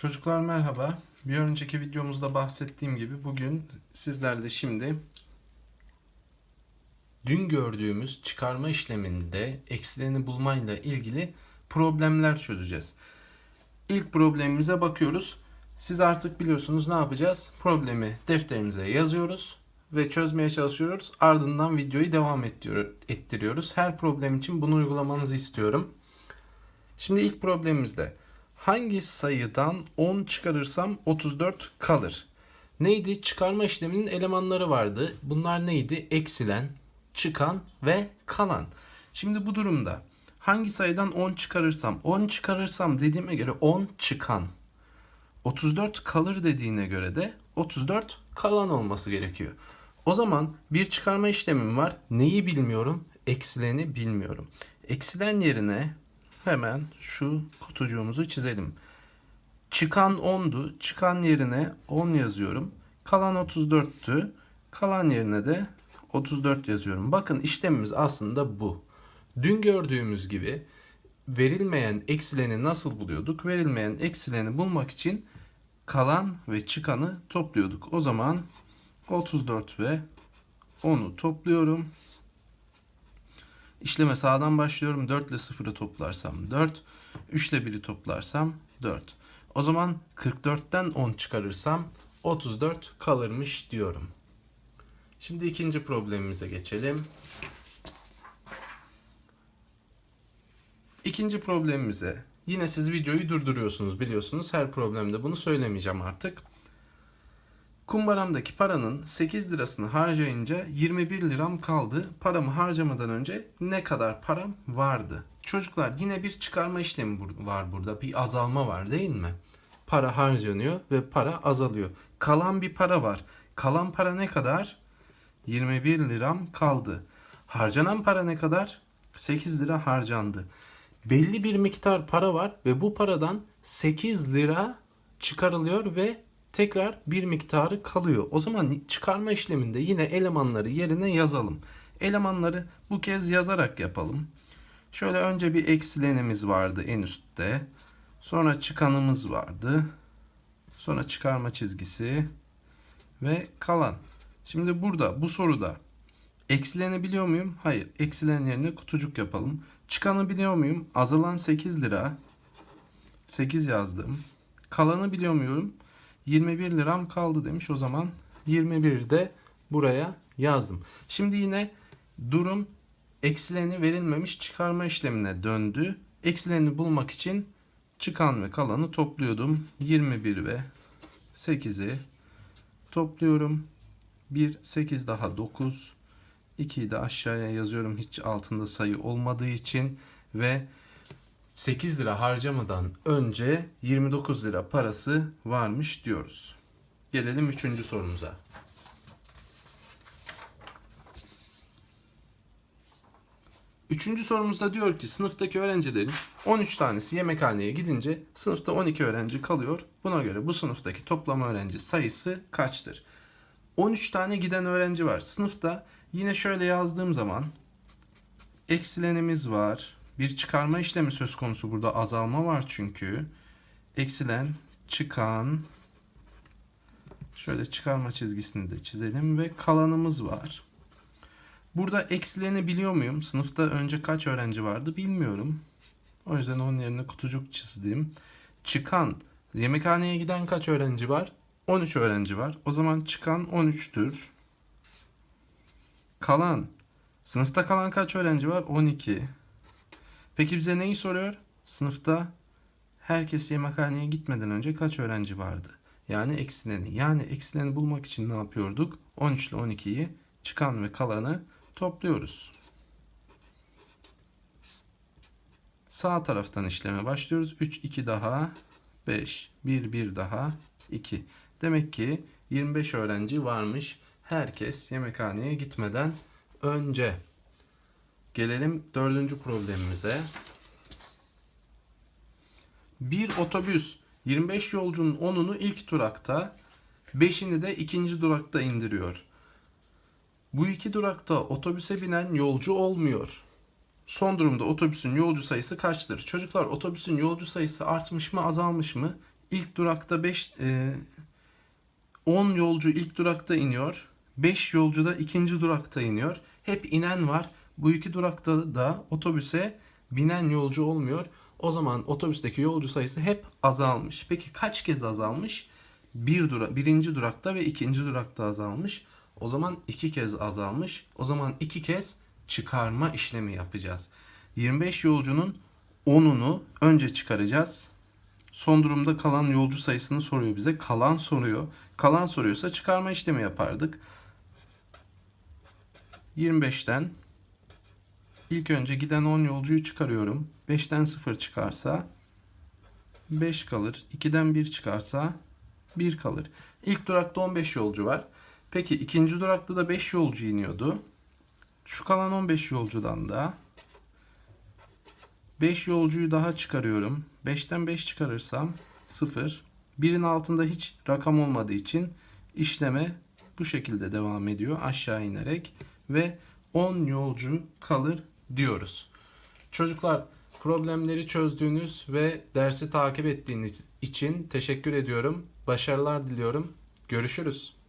Çocuklar merhaba. Bir önceki videomuzda bahsettiğim gibi bugün sizlerle şimdi dün gördüğümüz çıkarma işleminde eksilerini bulmayla ilgili problemler çözeceğiz. İlk problemimize bakıyoruz. Siz artık biliyorsunuz ne yapacağız? Problemi defterimize yazıyoruz ve çözmeye çalışıyoruz. Ardından videoyu devam ettiriyor- ettiriyoruz. Her problem için bunu uygulamanızı istiyorum. Şimdi ilk problemimizde hangi sayıdan 10 çıkarırsam 34 kalır? Neydi? Çıkarma işleminin elemanları vardı. Bunlar neydi? Eksilen, çıkan ve kalan. Şimdi bu durumda hangi sayıdan 10 çıkarırsam, 10 çıkarırsam dediğime göre 10 çıkan. 34 kalır dediğine göre de 34 kalan olması gerekiyor. O zaman bir çıkarma işlemim var. Neyi bilmiyorum? Eksileni bilmiyorum. Eksilen yerine hemen şu kutucuğumuzu çizelim. Çıkan 10'du. Çıkan yerine 10 yazıyorum. Kalan 34'tü. Kalan yerine de 34 yazıyorum. Bakın işlemimiz aslında bu. Dün gördüğümüz gibi verilmeyen eksileni nasıl buluyorduk? Verilmeyen eksileni bulmak için kalan ve çıkanı topluyorduk. O zaman 34 ve 10'u topluyorum. İşleme sağdan başlıyorum. 4 ile 0'ı toplarsam 4. 3 ile 1'i toplarsam 4. O zaman 44'ten 10 çıkarırsam 34 kalırmış diyorum. Şimdi ikinci problemimize geçelim. İkinci problemimize yine siz videoyu durduruyorsunuz biliyorsunuz. Her problemde bunu söylemeyeceğim artık. Kumbaramdaki paranın 8 lirasını harcayınca 21 liram kaldı. Paramı harcamadan önce ne kadar param vardı? Çocuklar yine bir çıkarma işlemi var burada. Bir azalma var değil mi? Para harcanıyor ve para azalıyor. Kalan bir para var. Kalan para ne kadar? 21 liram kaldı. Harcanan para ne kadar? 8 lira harcandı. Belli bir miktar para var ve bu paradan 8 lira çıkarılıyor ve tekrar bir miktarı kalıyor. O zaman çıkarma işleminde yine elemanları yerine yazalım. Elemanları bu kez yazarak yapalım. Şöyle önce bir eksilenimiz vardı en üstte. Sonra çıkanımız vardı. Sonra çıkarma çizgisi ve kalan. Şimdi burada bu soruda eksileni biliyor muyum? Hayır. Eksilen yerine kutucuk yapalım. Çıkanı biliyor muyum? Azalan 8 lira. 8 yazdım. Kalanı biliyor muyum? 21 liram kaldı demiş. O zaman 21 de buraya yazdım. Şimdi yine durum eksileni verilmemiş çıkarma işlemine döndü. Eksileni bulmak için çıkan ve kalanı topluyordum. 21 ve 8'i topluyorum. 1, 8 daha 9. 2'yi de aşağıya yazıyorum hiç altında sayı olmadığı için ve 8 lira harcamadan önce 29 lira parası varmış diyoruz. Gelelim 3. sorumuza. Üçüncü sorumuzda diyor ki sınıftaki öğrencilerin 13 tanesi yemekhaneye gidince sınıfta 12 öğrenci kalıyor. Buna göre bu sınıftaki toplam öğrenci sayısı kaçtır? 13 tane giden öğrenci var. Sınıfta yine şöyle yazdığım zaman eksilenimiz var. Bir çıkarma işlemi söz konusu burada azalma var çünkü. Eksilen, çıkan, şöyle çıkarma çizgisini de çizelim ve kalanımız var. Burada eksileni biliyor muyum? Sınıfta önce kaç öğrenci vardı bilmiyorum. O yüzden onun yerine kutucuk çizdim. Çıkan, yemekhaneye giden kaç öğrenci var? 13 öğrenci var. O zaman çıkan 13'tür. Kalan, sınıfta kalan kaç öğrenci var? 12. Peki bize neyi soruyor? Sınıfta herkes yemekhaneye gitmeden önce kaç öğrenci vardı? Yani eksileni. Yani eksileni bulmak için ne yapıyorduk? 13 ile 12'yi çıkan ve kalanı topluyoruz. Sağ taraftan işleme başlıyoruz. 3, 2 daha 5, 1, 1 daha 2. Demek ki 25 öğrenci varmış. Herkes yemekhaneye gitmeden önce. Gelelim dördüncü problemimize. Bir otobüs 25 yolcunun 10'unu ilk durakta, 5'ini de ikinci durakta indiriyor. Bu iki durakta otobüse binen yolcu olmuyor. Son durumda otobüsün yolcu sayısı kaçtır? Çocuklar otobüsün yolcu sayısı artmış mı azalmış mı? İlk durakta 5 10 yolcu ilk durakta iniyor. 5 yolcu da ikinci durakta iniyor. Hep inen var. Bu iki durakta da otobüse binen yolcu olmuyor. O zaman otobüsteki yolcu sayısı hep azalmış. Peki kaç kez azalmış? Bir dura birinci durakta ve ikinci durakta azalmış. O zaman iki kez azalmış. O zaman iki kez çıkarma işlemi yapacağız. 25 yolcunun 10'unu önce çıkaracağız. Son durumda kalan yolcu sayısını soruyor bize. Kalan soruyor. Kalan soruyorsa çıkarma işlemi yapardık. 25'ten ilk önce giden 10 yolcuyu çıkarıyorum. 5'ten 0 çıkarsa 5 kalır. 2'den 1 çıkarsa 1 kalır. İlk durakta 15 yolcu var. Peki ikinci durakta da 5 yolcu iniyordu. Şu kalan 15 yolcudan da 5 yolcuyu daha çıkarıyorum. 5'ten 5 çıkarırsam 0. Birin altında hiç rakam olmadığı için işleme bu şekilde devam ediyor aşağı inerek ve 10 yolcu kalır diyoruz. Çocuklar problemleri çözdüğünüz ve dersi takip ettiğiniz için teşekkür ediyorum. Başarılar diliyorum. Görüşürüz.